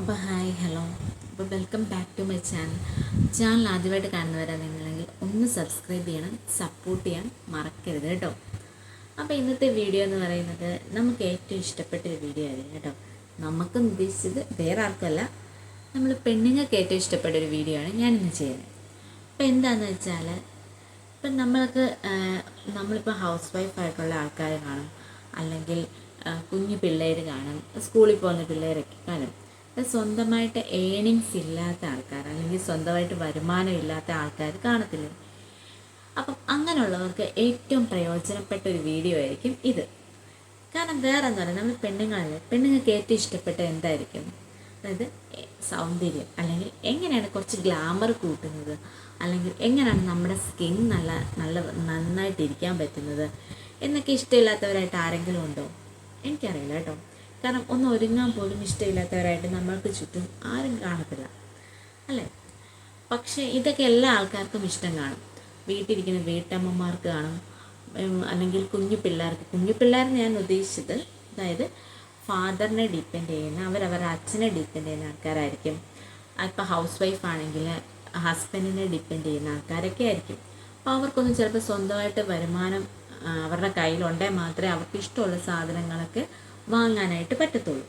അപ്പോൾ hi hello. അപ്പോൾ welcome back to my channel. Channel ആദ്യമായിട്ട് കാണുന്നവരാണ് നിങ്ങളെങ്കിൽ ഒന്ന് സബ്സ്ക്രൈബ് ചെയ്യണം സപ്പോർട്ട് ചെയ്യാൻ മറക്കരുത് കേട്ടോ. അപ്പോൾ ഇന്നത്തെ വീഡിയോ എന്ന് പറയുന്നത് നമുക്ക് ഏറ്റവും ഇഷ്ടപ്പെട്ട ഒരു വീഡിയോ ആയിരുന്നു കേട്ടോ. നമുക്ക് ഉദ്ദേശിച്ചത് വേറെ ആർക്കല്ല നമ്മൾ പെണ്ണുങ്ങൾക്ക് ഏറ്റവും ഇഷ്ടപ്പെട്ട ഒരു വീഡിയോ ആണ് ഞാനിന്ന് ചെയ്യുന്നത്. അപ്പോൾ എന്താണെന്ന് വെച്ചാൽ ഇപ്പം നമ്മൾക്ക് നമ്മളിപ്പോൾ ഹൗസ് വൈഫായിട്ടുള്ള ആൾക്കാർ കാണും അല്ലെങ്കിൽ കുഞ്ഞു പിള്ളേർ കാണും സ്കൂളിൽ പോകുന്ന പിള്ളേരൊക്കെ കാണും. സ്വന്തമായിട്ട് ഏണിങ്സ് ഇല്ലാത്ത ആൾക്കാർ അല്ലെങ്കിൽ സ്വന്തമായിട്ട് വരുമാനം ഇല്ലാത്ത ആൾക്കാർ കാണത്തില്ലേ? അപ്പം അങ്ങനെയുള്ളവർക്ക് ഏറ്റവും പ്രയോജനപ്പെട്ട ഒരു വീഡിയോ ആയിരിക്കും ഇത്. കാരണം വേറെ എന്താ പറയുക? നമ്മൾ പെണ്ണുങ്ങളല്ലേ? പെണ്ണുങ്ങൾക്ക് ഏറ്റവും ഇഷ്ടപ്പെട്ട എന്തായിരിക്കും? അതായത് സൗന്ദര്യം. അല്ലെങ്കിൽ എങ്ങനെയാണ് കുറച്ച് ഗ്ലാമർ കൂട്ടുന്നത്? അല്ലെങ്കിൽ എങ്ങനെയാണ് നമ്മുടെ സ്കിൻ നല്ല നല്ല നന്നായിട്ട് ഇരിക്കാൻ പറ്റുന്നത്? എന്നൊക്കെ ഇഷ്ടമില്ലാത്തവരായിട്ട് ആരെങ്കിലും ഉണ്ടോ? എനിക്കറിയില്ല കേട്ടോ. കാരണം ഒന്ന് ഒരുങ്ങാൻ പോലും ഇഷ്ടമില്ലാത്തവരായിട്ട് നമ്മൾക്ക് ചുറ്റും ആരും കാണത്തില്ല. അല്ലേ? പക്ഷേ ഇതൊക്കെ എല്ലാ ആൾക്കാർക്കും ഇഷ്ടം കാണും. വീട്ടിലിരിക്കുന്ന വീട്ടമ്മമാർക്ക് കാണും. അല്ലെങ്കിൽ കുഞ്ഞു പിള്ളേർക്ക്. കുഞ്ഞു പിള്ളേരെന്ന് ഞാൻ ഉദ്ദേശിച്ചത് അതായത് ഫാദറിനെ ഡിപ്പെൻഡ് ചെയ്യുന്ന അവരവരുടെ അച്ഛനെ ഡിപ്പെൻഡ് ചെയ്യുന്ന ആൾക്കാരായിരിക്കും. ഇപ്പോൾ ഹൗസ് വൈഫ് ആണെങ്കിൽ ഹസ്ബൻഡിനെ ഡിപ്പെൻഡ് ചെയ്യുന്ന ആൾക്കാരൊക്കെ ആയിരിക്കും. അപ്പോൾ അവർക്കൊന്നും ചിലപ്പോൾ സ്വന്തമായിട്ട് വരുമാനം അവരുടെ കയ്യിലുണ്ടെങ്കിൽ മാത്രമേ അവർക്ക് ഇഷ്ടമുള്ള സാധനങ്ങളൊക്കെ വാങ്ങാനായിട്ട് പറ്റത്തുള്ളൂ.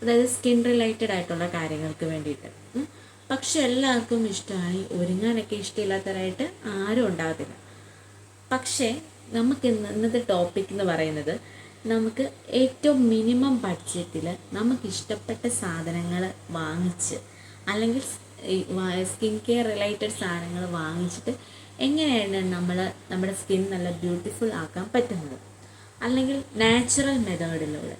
അതായത് സ്കിൻ റിലേറ്റഡ് ആയിട്ടുള്ള കാര്യങ്ങൾക്ക് വേണ്ടിയിട്ട്. പക്ഷെ എല്ലാവർക്കും ഇഷ്ടമായി ഒരുങ്ങാനൊക്കെ ഇഷ്ടമില്ലാത്തവരായിട്ട് ആരും ഉണ്ടാകത്തില്ല പക്ഷേ നമുക്ക് ഇന്ന് ഇന്നത്തെ ടോപ്പിക് എന്ന് പറയുന്നത് നമുക്ക് ഏറ്റവും മിനിമം ബഡ്ജറ്റിൽ നമുക്ക് ഇഷ്ടപ്പെട്ട സാധനങ്ങൾ വാങ്ങിച്ച് അല്ലെങ്കിൽ സ്കിൻ കെയർ റിലേറ്റഡ് സാധനങ്ങൾ വാങ്ങിച്ചിട്ട് എങ്ങനെയാണ് നമ്മൾ നമ്മുടെ സ്കിൻ നല്ല ബ്യൂട്ടിഫുൾ ആക്കാൻ പറ്റുന്നത്? അല്ലെങ്കിൽ നാച്ചുറൽ മെത്തേഡിലൂടെ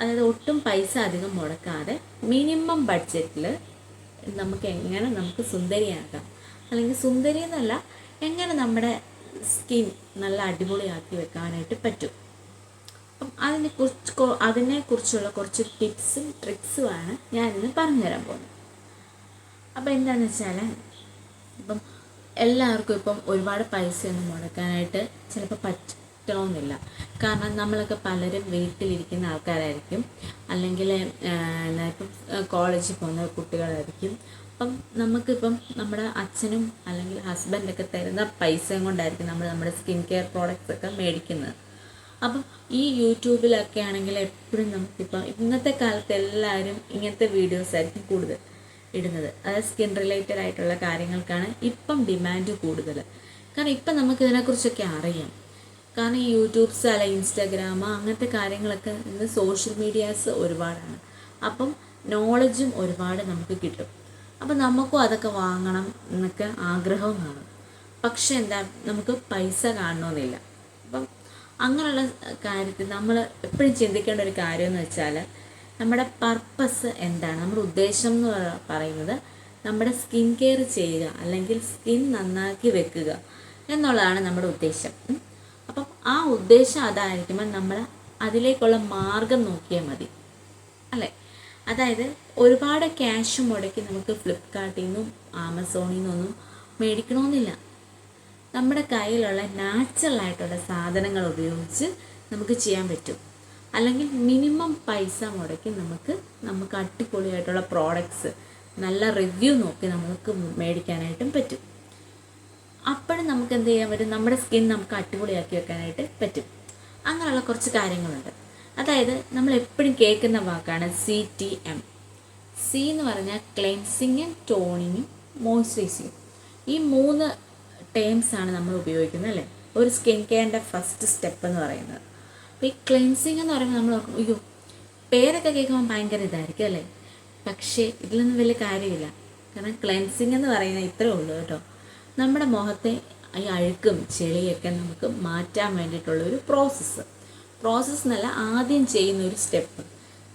അതായത് ഒട്ടും പൈസ അധികം മുടക്കാതെ മിനിമം ബഡ്ജറ്റിൽ നമുക്ക് എങ്ങനെ നമുക്ക് സുന്ദരിയാക്കാം. അല്ലെങ്കിൽ സുന്ദരി എന്നല്ല എങ്ങനെ നമ്മുടെ സ്കിൻ നല്ല അടിപൊളിയാക്കി വെക്കാനായിട്ട് പറ്റും. അപ്പം അതിനെ കുറിച്ച് അതിനെക്കുറിച്ചുള്ള കുറച്ച് ടിപ്സും ട്രിക്സുമാണ് ഞാനിന്ന് പറഞ്ഞുതരാൻ പോകുന്നത്. അപ്പം എന്താണെന്ന് വെച്ചാൽ ഇപ്പം എല്ലാവർക്കും ഇപ്പം ഒരുപാട് പൈസയൊന്നും മുടക്കാനായിട്ട് ചിലപ്പോൾ പറ്റണമെന്നില്ല കാരണം നമ്മളൊക്കെ പലരും വീട്ടിലിരിക്കുന്ന ആൾക്കാരായിരിക്കും. അല്ലെങ്കിൽ ഇപ്പം കോളേജിൽ പോകുന്ന കുട്ടികളായിരിക്കും. അപ്പം നമുക്കിപ്പം നമ്മുടെ അച്ഛനും അല്ലെങ്കിൽ ഹസ്ബൻഡൊക്കെ തരുന്ന പൈസയും കൊണ്ടായിരിക്കും നമ്മൾ നമ്മുടെ സ്കിൻ കെയർ പ്രോഡക്റ്റ്സ് ഒക്കെ മേടിക്കുന്നത്. അപ്പം ഈ യൂട്യൂബിലൊക്കെ ആണെങ്കിൽ എപ്പോഴും നമുക്കിപ്പം ഇന്നത്തെ കാലത്ത് എല്ലാവരും ഇങ്ങനത്തെ വീഡിയോസ് ആയിരിക്കും കൂടുതൽ ഇടുന്നത്. അതായത് സ്കിൻ റിലേറ്റഡ് ആയിട്ടുള്ള കാര്യങ്ങൾക്കാണ് ഇപ്പം ഡിമാൻഡ് കൂടുതൽ. കാരണം ഇപ്പം നമുക്ക് ഇതിനെക്കുറിച്ചൊക്കെ അറിയാം. കാരണം ഈ യൂട്യൂബ്സ് അല്ല ഇൻസ്റ്റാഗ്രാം അങ്ങനത്തെ കാര്യങ്ങളൊക്കെ ഇന്ന് സോഷ്യൽ മീഡിയാസ് ഒരുപാടാണ്. അപ്പം നോളജും ഒരുപാട് നമുക്ക് കിട്ടും. അപ്പം നമുക്കും അതൊക്കെ വാങ്ങണം എന്നൊക്കെ ആഗ്രഹവും കാണും. പക്ഷെ എന്താ നമുക്ക് പൈസ കാണണമെന്നില്ല അപ്പം അങ്ങനെയുള്ള കാര്യത്തിൽ നമ്മൾ എപ്പോഴും ചിന്തിക്കേണ്ട ഒരു കാര്യം എന്ന് വെച്ചാൽ നമ്മുടെ പർപ്പസ് എന്താണ്? നമ്മുടെ ഉദ്ദേശം എന്ന് പറയുന്നത് നമ്മുടെ സ്കിൻ കെയർ ചെയ്യുക അല്ലെങ്കിൽ സ്കിൻ നന്നാക്കി വെക്കുക എന്നുള്ളതാണ് നമ്മുടെ ഉദ്ദേശം. ആ ഉദ്ദേശം അതായിരിക്കുമ്പോൾ നമ്മൾ അതിലേക്കുള്ള മാർഗം നോക്കിയാൽ മതി. അല്ലേ? അതായത് ഒരുപാട് ക്യാഷ് മുടക്കി നമുക്ക് ഫ്ലിപ്കാർട്ടിൽ നിന്നും ആമസോണിൽ നിന്നൊന്നും മേടിക്കണമെന്നില്ല നമ്മുടെ കയ്യിലുള്ള നാച്ചുറൽ ആയിട്ടുള്ള സാധനങ്ങൾ ഉപയോഗിച്ച് നമുക്ക് ചെയ്യാൻ പറ്റും. അല്ലെങ്കിൽ മിനിമം പൈസ മുടക്കി നമുക്ക് നമുക്ക് അടിപൊളിയായിട്ടുള്ള പ്രോഡക്ട്സ് നല്ല റിവ്യൂ നോക്കി നമുക്ക് മേടിക്കാനായിട്ടും പറ്റും. അപ്പോഴും നമുക്ക് എന്ത് ചെയ്യാൻ പറ്റും? നമ്മുടെ സ്കിൻ നമുക്ക് അടിപൊളിയാക്കി വെക്കാനായിട്ട് പറ്റും. അങ്ങനെയുള്ള കുറച്ച് കാര്യങ്ങളുണ്ട്. അതായത് നമ്മൾ എപ്പോഴും കേൾക്കുന്ന വാക്കാണ് സി ടി എം സി എന്ന് പറഞ്ഞാൽ ക്ലെൻസിങ്ങും ടോണിങ്ങും മോയ്സ്ചറൈസിങ്ങും ഈ മൂന്ന് ടേംസ് ആണ് നമ്മൾ ഉപയോഗിക്കുന്നത് അല്ലേ? ഒരു സ്കിൻ കെയറിന്റെ ഫസ്റ്റ് സ്റ്റെപ്പ് എന്ന് പറയുന്നത്. അപ്പോൾ ഈ ക്ലെൻസിങ് എന്ന് പറയുമ്പോൾ നമ്മൾ ഓർക്കും അയ്യോ പേരൊക്കെ കേൾക്കുമ്പോൾ ഭയങ്കര ഇതായിരിക്കും അല്ലേ? പക്ഷേ ഇതിലൊന്നും വലിയ കാര്യമില്ല. കാരണം ക്ലെൻസിങ് എന്ന് പറയുന്നത് ഇത്രേ ഉള്ളൂ കേട്ടോ. നമ്മുടെ മുഖത്തെ ഈ അഴുക്കും ചെളിയൊക്കെ നമുക്ക് മാറ്റാൻ വേണ്ടിയിട്ടുള്ള ഒരു പ്രോസസ്സ് പ്രോസസ്സ് എന്നല്ല ആദ്യം ചെയ്യുന്ന ഒരു സ്റ്റെപ്പ്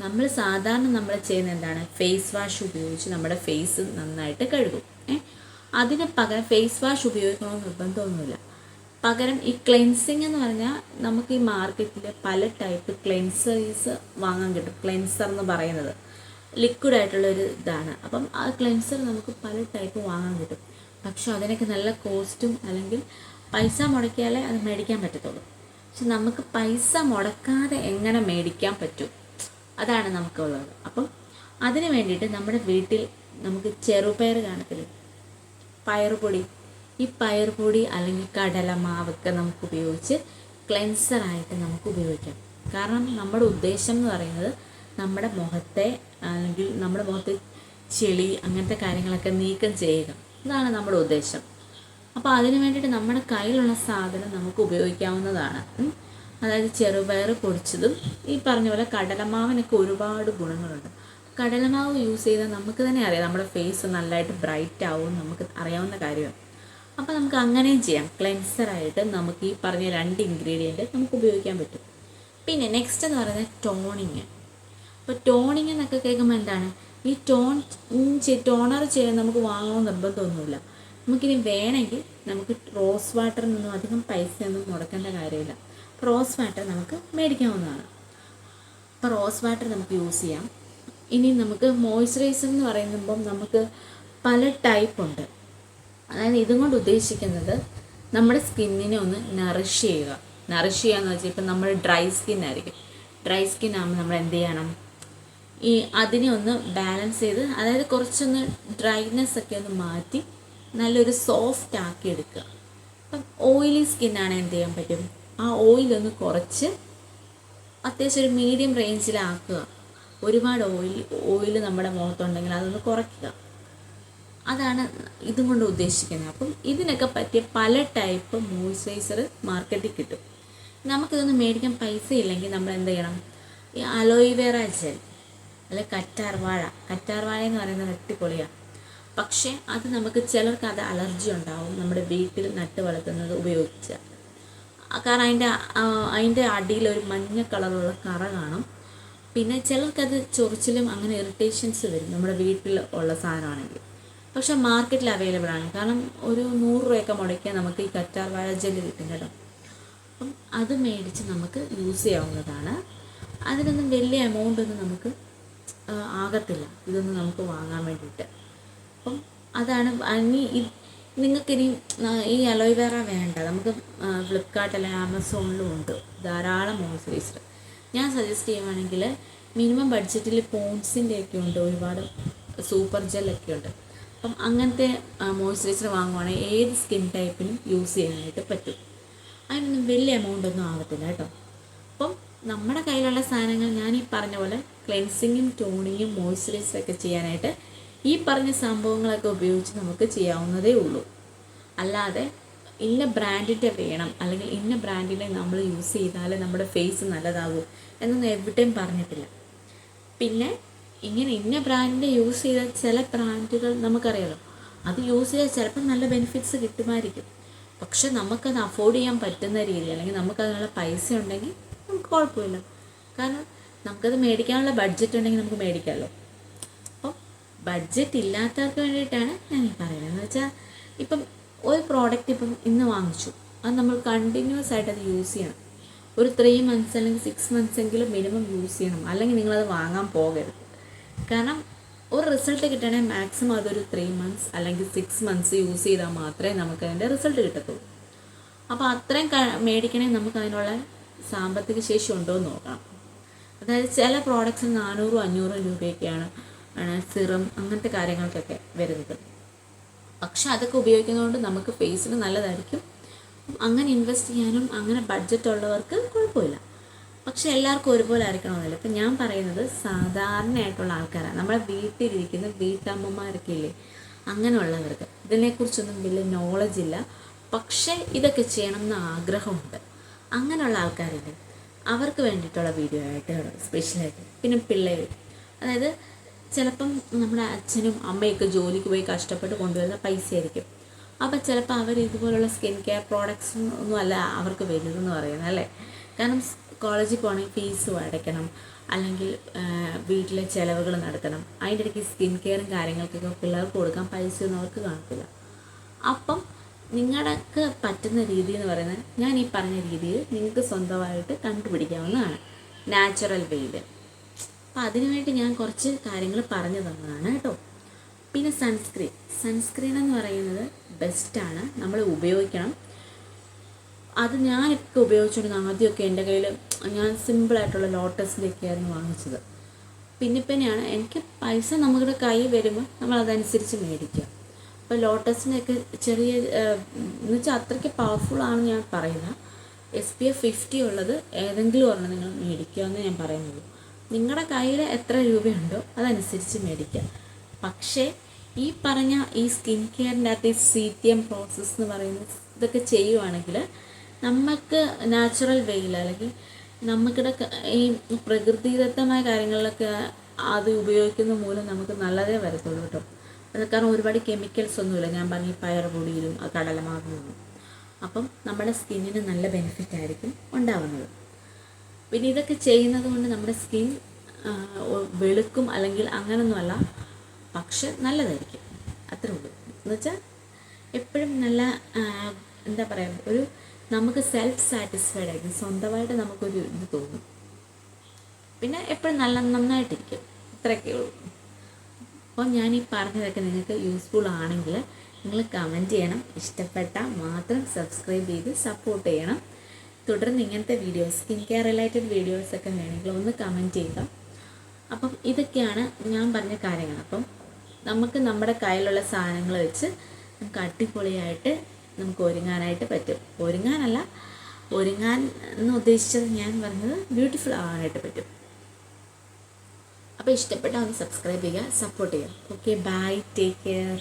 നമ്മൾ സാധാരണ നമ്മൾ ചെയ്യുന്ന എന്താണ്? ഫേസ് വാഷ് ഉപയോഗിച്ച് നമ്മുടെ ഫേസ് നന്നായിട്ട് കഴുകും. അതിന് പകരം ഫേസ് വാഷ് ഉപയോഗിക്കണമെന്ന് നിർബന്ധമൊന്നുമില്ല. പകരം ഈ ക്ലെൻസിങ് എന്ന് പറഞ്ഞാൽ നമുക്ക് ഈ മാർക്കറ്റിൽ പല ടൈപ്പ് ക്ലെൻസേഴ്സ് വാങ്ങാൻ കിട്ടും. ക്ലെൻസർ എന്ന് പറയുന്നത്. ലിക്വിഡ് ആയിട്ടുള്ള ഒരു ഇതാണ്. അപ്പം ആ ക്ലെൻസർ നമുക്ക് പല ടൈപ്പ് വാങ്ങാൻ കിട്ടും. പക്ഷെ അതിനൊക്കെ നല്ല കോസ്റ്റും അല്ലെങ്കിൽ പൈസ മുടക്കിയാലേ അത് മേടിക്കാൻ പറ്റത്തുള്ളൂ. പക്ഷെ നമുക്ക് പൈസ മുടക്കാതെ എങ്ങനെ മേടിക്കാൻ പറ്റും? അതാണ് നമുക്കുള്ളത്. അപ്പം അതിന് വേണ്ടിയിട്ട് നമ്മുടെ വീട്ടിൽ നമുക്ക് ചെറുപയർ കാണത്തില്ലേ? പയറുപൊടി. ഈ പയറുപൊടി അല്ലെങ്കിൽ കടലമാവൊക്കെ നമുക്ക് ഉപയോഗിച്ച് ക്ലെൻസറായിട്ട് നമുക്ക് ഉപയോഗിക്കാം. കാരണം നമ്മുടെ ഉദ്ദേശം എന്ന് പറയുന്നത് നമ്മുടെ മുഖത്തെ അല്ലെങ്കിൽ നമ്മുടെ മുഖത്തെ ചെളി അങ്ങനത്തെ കാര്യങ്ങളൊക്കെ നീക്കം ചെയ്യുക. ഇതാണ് നമ്മുടെ ഉദ്ദേശം. അപ്പോൾ അതിന് വേണ്ടിയിട്ട് നമ്മുടെ കയ്യിലുള്ള സാധനം നമുക്ക് ഉപയോഗിക്കാവുന്നതാണ്. അതായത് ചെറുപയർ പൊടിച്ചതും ഈ പറഞ്ഞ പോലെ കടലമാവിനൊക്കെ ഒരുപാട് ഗുണങ്ങളുണ്ട്. കടലമാവ് യൂസ് ചെയ്താൽ നമുക്ക് തന്നെ അറിയാം നമ്മുടെ ഫേസ് നല്ലതായിട്ട് ബ്രൈറ്റ് ആവും നമുക്ക് അറിയാവുന്ന കാര്യമാണ്. അപ്പോൾ നമുക്ക് അങ്ങനെയും ചെയ്യാം. ക്ലെൻസറായിട്ട് നമുക്ക് ഈ പറഞ്ഞ രണ്ട് ഇൻഗ്രീഡിയന്റ് നമുക്ക് ഉപയോഗിക്കാൻ പറ്റും. പിന്നെ നെക്സ്റ്റ് എന്ന് പറയുന്നത് ടോണിങ്. അപ്പോൾ ടോണിങ് എന്നൊക്കെ കേൾക്കുമ്പോൾ എന്താണ്? ഈ ടോൺ ടോണർ ചെയ്യാൻ നമുക്ക് വാങ്ങണമെന്ന് നിർബന്ധമൊന്നുമില്ല. നമുക്കിനി വേണമെങ്കിൽ നമുക്ക് റോസ് വാട്ടറിൽ നിന്നും അധികം പൈസയൊന്നും മുടക്കേണ്ട കാര്യമില്ല. റോസ് വാട്ടർ നമുക്ക് മേടിക്കാവുന്നതാണ്. അപ്പോൾ റോസ് വാട്ടർ നമുക്ക് യൂസ് ചെയ്യാം. ഇനി നമുക്ക് മോയ്സ്ചറൈസർ എന്ന് പറയുമ്പം നമുക്ക് പല ടൈപ്പ് ഉണ്ട്. അതായത് ഇതും കൊണ്ട് ഉദ്ദേശിക്കുന്നത് നമ്മുടെ സ്കിന്നിനെ ഒന്ന് നറിഷ് ചെയ്യുക. നറിഷ് ചെയ്യുക എന്ന് വെച്ചാൽ ഇപ്പം നമ്മൾ ഡ്രൈ സ്കിൻ ആയിരിക്കും. ഡ്രൈ സ്കിൻ നമ്മൾ എന്ത് ചെയ്യണം? ഈ അതിനെ ഒന്ന് ബാലൻസ് ചെയ്ത് അതായത് കുറച്ചൊന്ന് ഡ്രൈനെസ് ഒക്കെ ഒന്ന് മാറ്റി നല്ലൊരു സോഫ്റ്റ് ആക്കി എടുക്കുക. അപ്പം ഓയിലി സ്കിന്നാണ് എന്ത് ചെയ്യാൻ പറ്റും? ആ ഓയിലൊന്ന് കുറച്ച് അത്യാവശ്യം ഒരു മീഡിയം റേഞ്ചിലാക്കുക ഒരുപാട് ഓയിൽ ഓയിൽ നമ്മുടെ മുഖത്തുണ്ടെങ്കിൽ അതൊന്ന് കുറയ്ക്കുക. അതാണ് ഇതും കൊണ്ട് ഉദ്ദേശിക്കുന്നത്. അപ്പം ഇതിനൊക്കെ പറ്റിയ പല ടൈപ്പ് മോയ്സ്ചറൈസർ മാർക്കറ്റിൽ കിട്ടും. നമുക്കിതൊന്നും മേടിക്കാൻ പൈസ ഇല്ലെങ്കിൽ നമ്മൾ എന്ത് ചെയ്യണം? ഈ അലോയിവേറ ജെൽ അല്ലെ കറ്റാർവാഴ. കറ്റാർവാഴ എന്ന് പറയുന്നത് അടിപൊളിയാണ് പക്ഷേ അത് നമുക്ക് ചിലർക്ക് അത് അലർജി ഉണ്ടാവും. നമ്മുടെ വീട്ടിൽ നട്ട് വളർത്തുന്നത് ഉപയോഗിച്ച്. കാരണം അതിന്റെ അതിന്റെ അടിയിൽ ഒരു മഞ്ഞ കളറുള്ള കറ കാണും. പിന്നെ ചിലർക്കത് ചൊറിച്ചിലും അങ്ങനെ ഇറിറ്റേഷൻസ് വരും. നമ്മുടെ വീട്ടിൽ ഉള്ള സാധനമാണെങ്കിൽ. പക്ഷേ മാർക്കറ്റിൽ അവൈലബിൾ ആണ്. കാരണം ഒരു നൂറ് രൂപയൊക്കെ മുടക്കിയാൽ നമുക്ക് ഈ കറ്റാർ വാഴ ജെല്ല് കിട്ടും കേട്ടോ. അപ്പം അത് മേടിച്ച് നമുക്ക് യൂസ് ചെയ്യാവുന്നതാണ്. അതിനൊന്നും വലിയ എമൗണ്ട് ഒന്നും നമുക്ക് ആകത്തില്ല. ഇതൊന്നും നമുക്ക് വാങ്ങാൻ വേണ്ടിയിട്ട്. അപ്പം അതാണ് ഇനി നിങ്ങൾക്കിനി ഈ അലോയ്വേറ വേണ്ട. നമുക്ക് ഫ്ലിപ്കാർട്ട് അല്ലെങ്കിൽ ആമസോണിലും ഉണ്ട്. ധാരാളം മോയ്സ്ചറൈസർ ഞാൻ സജസ്റ്റ് ചെയ്യുവാണെങ്കിൽ മിനിമം ബഡ്ജറ്റിൽ പോൺസിന്റെ ഒക്കെ ഉണ്ട്. ഒരുപാട് സൂപ്പർ ജെല്ലൊക്കെ ഉണ്ട്. അപ്പം അങ്ങനത്തെ മോയ്സ്ചറൈസർ വാങ്ങുവാണെങ്കിൽ ഏത് സ്കിൻ ടൈപ്പിനും യൂസ് ചെയ്യാനായിട്ട് പറ്റും. അതിനൊന്നും വലിയ എമൗണ്ട് ഒന്നും ആകത്തില്ല കേട്ടോ. നമ്മുടെ കയ്യിലുള്ള സാധനങ്ങൾ ഞാൻ ഈ പറഞ്ഞ പോലെ ക്ലെൻസിങ്ങും ടോണിങ്ങും മോയ്സ്ചറൈസും ഒക്കെ ചെയ്യാനായിട്ട് ഈ പറഞ്ഞ സംഭവങ്ങളൊക്കെ ഉപയോഗിച്ച് നമുക്ക് ചെയ്യാവുന്നതേ ഉള്ളൂ. അല്ലാതെ ഇന്ന ബ്രാൻഡിന്റെ വേണം അല്ലെങ്കിൽ ഇന്ന ബ്രാൻഡിനെ നമ്മൾ യൂസ് ചെയ്താൽ നമ്മുടെ ഫേസ് നല്ലതാകും എന്നൊന്നും എവിടെയും പറഞ്ഞിട്ടില്ല. പിന്നെ ഇങ്ങനെ ഇന്ന ബ്രാൻഡിന്റെ യൂസ് ചെയ്ത ചില ബ്രാൻഡുകൾ നമുക്കറിയാലോ അത് യൂസ് ചെയ്താൽ ചിലപ്പോൾ നല്ല ബെനിഫിറ്റ്സ് കിട്ടുമായിരിക്കും. പക്ഷെ നമുക്കത് അഫോർഡ് ചെയ്യാൻ പറ്റുന്ന രീതി അല്ലെങ്കിൽ നമുക്കതിനുള്ള പൈസ ഉണ്ടെങ്കിൽ നമുക്ക് കുഴപ്പമില്ല. കാരണം നമുക്കത് മേടിക്കാനുള്ള ബഡ്ജറ്റ് ഉണ്ടെങ്കിൽ നമുക്ക് മേടിക്കാമല്ലോ അപ്പം ബഡ്ജറ്റ് ഇല്ലാത്തവർക്ക് വേണ്ടിയിട്ടാണ് ഞാൻ ഈ പറയുന്നത്. എന്ന് വെച്ചാൽ ഇപ്പം ഒരു പ്രോഡക്റ്റ് ഇപ്പം ഇന്ന് വാങ്ങിച്ചു. അത് നമ്മൾ കണ്ടിന്യൂസ് ആയിട്ട് അത് യൂസ് ചെയ്യണം. ഒരു ത്രീ മന്ത്സ് അല്ലെങ്കിൽ സിക്സ് മന്ത്സ് എങ്കിലും മിനിമം യൂസ് ചെയ്യണം. അല്ലെങ്കിൽ നിങ്ങളത് വാങ്ങാൻ പോകരുത്. കാരണം ഒരു റിസൾട്ട് കിട്ടണമെങ്കിൽ മാക്സിമം അതൊരു ത്രീ മന്ത്സ് അല്ലെങ്കിൽ സിക്സ് മന്ത്സ് യൂസ് ചെയ്താൽ മാത്രമേ നമുക്ക് അതിന്റെ റിസൾട്ട് കിട്ടത്തുള്ളൂ. അപ്പോൾ അത്രയും മേടിക്കണമെങ്കിൽ നമുക്ക് അതിനുള്ള സാമ്പത്തിക ശേഷി ഉണ്ടോ എന്ന് നോക്കണം അതായത് ചില പ്രോഡക്റ്റ്സ് നാനൂറും അഞ്ഞൂറും രൂപയൊക്കെയാണ് സിറം അങ്ങനത്തെ കാര്യങ്ങൾക്കൊക്കെ വരുന്നത്. പക്ഷെ അതൊക്കെ ഉപയോഗിക്കുന്നതുകൊണ്ട് നമുക്ക് ഫേസിന് നല്ലതായിരിക്കും. അങ്ങനെ ഇൻവെസ്റ്റ് ചെയ്യാനും അങ്ങനെ ബഡ്ജറ്റ് ഉള്ളവർക്ക് കുഴപ്പമില്ല. പക്ഷെ എല്ലാവർക്കും ഒരുപോലെ ആയിരിക്കണമെന്നില്ല ഇപ്പം ഞാൻ പറയുന്നത് സാധാരണയായിട്ടുള്ള ആൾക്കാരാണ്. നമ്മുടെ വീട്ടിലിരിക്കുന്ന വീട്ടമ്മമാരൊക്കെ ഇല്ലേ അങ്ങനെയുള്ളവർക്ക്. ഇതിനെക്കുറിച്ചൊന്നും വലിയ നോളജ് ഇല്ല. പക്ഷേ ഇതൊക്കെ ചെയ്യണം എന്ന് ആഗ്രഹമുണ്ട്. അങ്ങനെയുള്ള ആൾക്കാരുണ്ട്. അവർക്ക് വേണ്ടിയിട്ടുള്ള വീഡിയോ ആയിട്ട് സ്പെഷ്യലായിട്ട് പിന്നെ പിള്ളേർ അതായത് ചിലപ്പം നമ്മുടെ അച്ഛനും അമ്മയൊക്കെ ജോലിക്ക് പോയി കഷ്ടപ്പെട്ട് കൊണ്ടുവരുന്ന പൈസ ആയിരിക്കും അപ്പം ചിലപ്പോൾ അവർ ഇതുപോലുള്ള സ്കിൻ കെയർ പ്രോഡക്ട്സ് ഒന്നും അല്ല അവർക്ക് വരുന്നതെന്ന് പറയുന്നത് അല്ലേ? കാരണം കോളേജിൽ പോകണമെങ്കിൽ ഫീസ് അടയ്ക്കണം. അല്ലെങ്കിൽ വീട്ടിലെ ചിലവുകൾ നടത്തണം. അതിന്റെ ഇടയ്ക്ക് സ്കിൻ കെയറും കാര്യങ്ങൾക്കൊക്കെ പിള്ളേർക്ക് കൊടുക്കാൻ പൈസ ഒന്നും അവർക്ക് കാണത്തില്ല. അപ്പം നിങ്ങൾക്ക് പറ്റുന്ന രീതി എന്ന് പറയുന്നത് ഞാൻ ഈ പറഞ്ഞ രീതിയിൽ നിങ്ങൾക്ക് സ്വന്തമായിട്ട് കണ്ടുപിടിക്കാവുന്നതാണ്. നാച്ചുറൽ വെയിൽ അപ്പം അതിനുവേണ്ടി ഞാൻ കുറച്ച് കാര്യങ്ങൾ പറഞ്ഞു തന്നതാണ് കേട്ടോ. പിന്നെ സൺസ്ക്രീൻ സൺസ്ക്രീൻ എന്ന് പറയുന്നത് ബെസ്റ്റാണ് നമ്മൾ ഉപയോഗിക്കണം. അത് ഞാനൊക്കെ ഉപയോഗിച്ചുകൊണ്ട് ആദ്യമൊക്കെ എന്റെ കയ്യിൽ ഞാൻ സിമ്പിളായിട്ടുള്ള ലോട്ടസിന്റെ ഒക്കെ ആയിരുന്നു വാങ്ങിച്ചത്. പിന്നെ പിന്നെയാണ് എനിക്ക് പൈസ നമ്മുടെ കൈ വരുമ്പോൾ നമ്മൾ അതനുസരിച്ച് മേടിക്കുക അപ്പോൾ ലോട്ടസിനൊക്കെ ചെറിയ എന്ന് വെച്ചാൽ അത്രയ്ക്ക് പവർഫുൾ ആണെന്ന് ഞാൻ പറയുന്നത് എസ് പി എഫ് ഫിഫ്റ്റി ഉള്ളത് ഏതെങ്കിലും ഒരെണ്ണം നിങ്ങൾ മേടിക്കുക എന്ന് ഞാൻ പറയുന്നുള്ളൂ. നിങ്ങളുടെ കയ്യിൽ എത്ര രൂപയുണ്ടോ അതനുസരിച്ച് മേടിക്കുക പക്ഷേ ഈ പറഞ്ഞ ഈ സ്കിൻ കെയറിന്റെ അകത്ത് ഈ സി ടി എം പ്രോസസ്സ് എന്ന് പറയുന്ന ഇതൊക്കെ ചെയ്യുവാണെങ്കിൽ നമുക്ക് നാച്ചുറൽ വേയിൽ അല്ലെങ്കിൽ നമുക്കിടെ ഈ പ്രകൃതിദത്തമായ കാര്യങ്ങളിലൊക്കെ അത് ഉപയോഗിക്കുന്ന മൂലം നമുക്ക് നല്ലതേ വരത്തുള്ളൂ കേട്ടോ. അത് കാരണം ഒരുപാട് കെമിക്കൽസ് ഒന്നുമില്ല. ഞാൻ പറഞ്ഞ പയർ പൊടിയിലും കടലമാവിലും. അപ്പം നമ്മുടെ സ്കിന്നിന് നല്ല ബെനിഫിറ്റ് ആയിരിക്കും ഉണ്ടാവുന്നത്. പിന്നെ ഇതൊക്കെ ചെയ്യുന്നത് കൊണ്ട് നമ്മുടെ സ്കിൻ വെളുക്കും അല്ലെങ്കിൽ അങ്ങനൊന്നുമല്ല പക്ഷെ നല്ലതായിരിക്കും. അത്രേ ഉള്ളൂ. എന്ന് വെച്ചാൽ എപ്പോഴും നല്ല എന്താ പറയുക ഒരു നമുക്ക് സെൽഫ് സാറ്റിസ്ഫൈഡ് ആയിരിക്കും. സ്വന്തമായിട്ട് നമുക്കൊരു ഇത് തോന്നും. പിന്നെ എപ്പോഴും നല്ല നന്നായിട്ടിരിക്കും. ഇത്രയൊക്കെ ഉള്ളൂ. അപ്പോൾ ഞാൻ ഈ പറഞ്ഞതൊക്കെ നിങ്ങൾക്ക് യൂസ്ഫുൾ ആണെങ്കിൽ നിങ്ങൾ കമന്റ് ചെയ്യണം. ഇഷ്ടപ്പെട്ടാൽ മാത്രം സബ്സ്ക്രൈബ് ചെയ്ത് സപ്പോർട്ട് ചെയ്യണം. തുടർന്ന് ഇങ്ങനത്തെ വീഡിയോസ് സ്കിൻ കെയർ റിലേറ്റഡ് വീഡിയോസൊക്കെ വേണമെങ്കിൽ ഒന്ന് കമന്റ് ചെയ്യുക. അപ്പം ഇതൊക്കെയാണ് ഞാൻ പറഞ്ഞ കാര്യങ്ങൾ. അപ്പം നമുക്ക് നമ്മുടെ കയ്യിലുള്ള സാധനങ്ങൾ വെച്ച് നമുക്ക് അടിപൊളിയായിട്ട് നമുക്ക് ഒരുങ്ങാനായിട്ട് പറ്റും. ഒരുങ്ങാനല്ല ഒരുങ്ങാൻ എന്ന് ഉദ്ദേശിച്ചത് ഞാൻ പറഞ്ഞത് ബ്യൂട്ടിഫുൾ ആവാനായിട്ട് പറ്റും. അപ്പോൾ ഇഷ്ടപ്പെട്ടാൽ ഒന്ന് സബ്സ്ക്രൈബ് ചെയ്യുക സപ്പോർട്ട് ചെയ്യുക. Okay bye take care